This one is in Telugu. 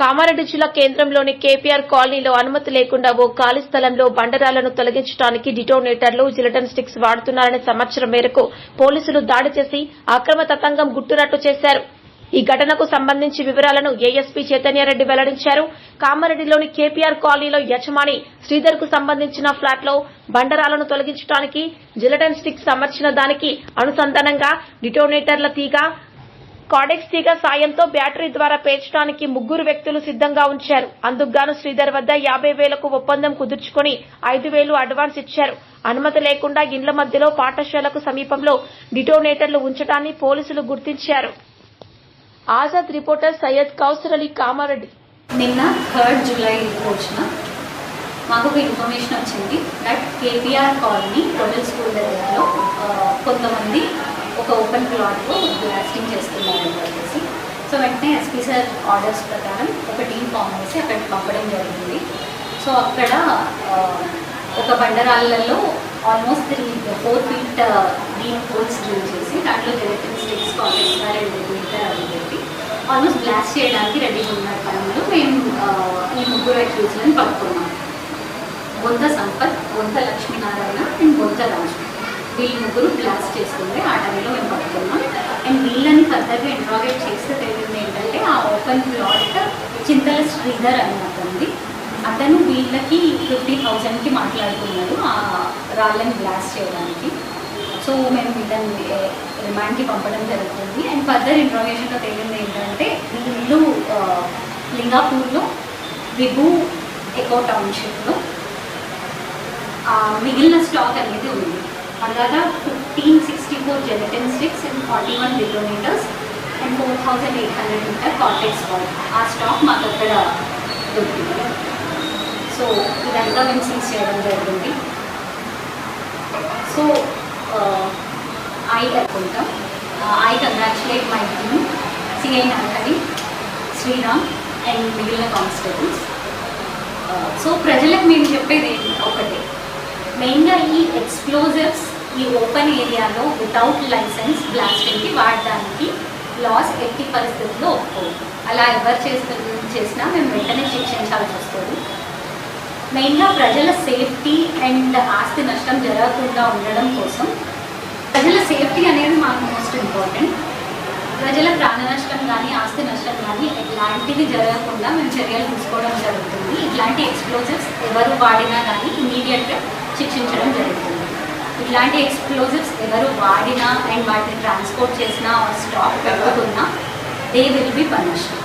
కామారెడ్డి జిల్లా కేంద్రంలోని కేపీఆర్ కాలనీలో అనుమతి లేకుండా ఓ ఖాళీ స్థలంలో బండరాలను తొలగించడానికి డిటోనేటర్లు జిలటన్ స్టిక్స్ వాడుతున్నారనే సమాచారం మేరకు పోలీసులు దాడి చేసి అక్రమ తతంగం గుట్టురట్టు చేశారు. ఈ ఘటనకు సంబంధించి వివరాలను ఏఎస్పీ చైతన్యారెడ్డి వెల్లడించారు. కామారెడ్డిలోని కేపీఆర్ కాలనీలో యజమాని శ్రీధర్కు సంబంధించిన ఫ్లాట్లో బండరాలను తొలగించడానికి జిలటన్ స్టిక్స్ అమర్చిన దానికి అనుసంధానంగా డిటోనేటర్ల తీగ కాడెక్స్ తీగ సాయంతో బ్యాటరీ ద్వారా పేర్చడానికి ముగ్గురు వ్యక్తులు సిద్ధంగా ఉంచారు. అందుకుగాను శ్రీధర్ వద్ద యాభై వేలకు ఒప్పందం కుదుర్చుకుని ఐదు వేలు అడ్వాన్స్ ఇచ్చారు. అనుమతి లేకుండా ఇండ్ల మధ్యలో పాఠశాలకు సమీపంలో డిటోనేటర్లు ఉంచడాన్ని పోలీసులు గుర్తించారు. ఆజాద్ రిపోర్టర్ సయ్యద్ కౌసర్ అలీ కామారెడ్డి. నిన్న థర్డ్ జూలై రోజున మాకు ఒక ఇన్ఫర్మేషన్ వచ్చింది. That KPR colony total school దగ్గరలో కొంతమంది ఒక ఓపెన్ ప్లాట్లో బ్లాస్టింగ్ చేస్తున్నారని చెప్పేసి. సో వెంటనే ఎస్పీ సార్ ఆర్డర్స్ ప్రకారం ఒక టీం ఫామ్ చేసి అక్కడికి పంపడం జరిగింది. సో అక్కడ ఒక బండరాళ్ళల్లో almost three four feet green holes drill చేసి దాంట్లో ఎలక్ట్రిక్ స్టిక్స్ కాంటాక్ట్స్ రెండు మీటర్ అవి పెట్టి ఆల్మోస్ట్ బ్లాస్ట్ చేయడానికి రెడీగా ఉన్న టైంలో మేము ఈ ముగ్గురు అక్యూజ్లను పట్టుకున్నాం బొంత సంపత్ బొంత లక్ష్మీనారాయణ అండ్ బొంత రాజు. వీళ్ళు ముగ్గురు బ్లాస్ట్ చేసుకుంటే ఆ టైంలో మేము పట్టుకున్నాం అండ్ వీళ్ళని ఫర్దర్గా ఇంట్రాగేట్ చేస్తే తెలిసింది ఏంటంటే ఆ ఓపెన్ ప్లాట్ చింతల శ్రీధర్ అని అతనిది అతను వీళ్ళకి ఫిఫ్టీ థౌజండ్కి మాట్లాడుకున్నాడు ఆ రాళ్ళని బ్లాస్ట్ చేయడానికి. సో మేము వీళ్ళని రిమాండ్కి పంపడం జరుగుతుంది. అండ్ ఫర్దర్ ఇన్ఫర్మేషన్లో తేలింది ఏంటంటే వీళ్ళు లింగాపూర్లో విభూ ఎకో టౌన్షిప్లో మిగిలిన స్టాక్ అనేది ఉంది. అలాగా fifteen sixty four gelatin sticks and forty one kilometres and four thousand eight hundred metre కాటెక్స్ stock ఆ స్టాక్ మాకు అక్కడ దొరికింది సో ఇదంతా మేము సీజ్ చేయడం జరిగింది సో ఐ అనుకుంటాం I congratulate my team CI Narahari Sriram and మిగిలిన కానిస్టేబుల్స్ సో ప్రజలకు మేము చెప్పేది ఒకటే. మెయిన్గా ఈ ఎక్స్ప్లోజివ్స్ ఈ ఓపెన్ ఏరియాలో వితౌట్ లైసెన్స్ బ్లాస్టింగ్కి వాడడానికి లాస్ ఎట్టి పరిస్థితుల్లో ఒప్పుకోదు అలా ఎవరు చేస్తు చేసినా మేము వెంటనే శిక్షించాల్సి వస్తుంది. మెయిన్గా ప్రజల సేఫ్టీ అండ్ ఆస్తి నష్టం జరగకుండా ఉండడం కోసం ప్రజల సేఫ్టీ అనేది మాకు మోస్ట్ ఇంపార్టెంట్. ప్రజల ప్రాణ నష్టం కానీ ఆస్తి నష్టం కానీ ఎలాంటివి జరగకుండా మేము చర్యలు తీసుకోవడం జరుగుతుంది. ఇట్లాంటి ఎక్స్ప్లోజివ్స్ ఎవరు వాడినా కానీ ఇమీడియట్గా శిక్షించడం జరుగుతుంది. ఇట్లాంటి ఎక్స్ప్లోజివ్స్ ఎవరు వాడినా అండ్ వాటిని ట్రాన్స్పోర్ట్ చేసినా స్టాక్ పెట్టుకున్నా దే విల్ బి పనిష్డ్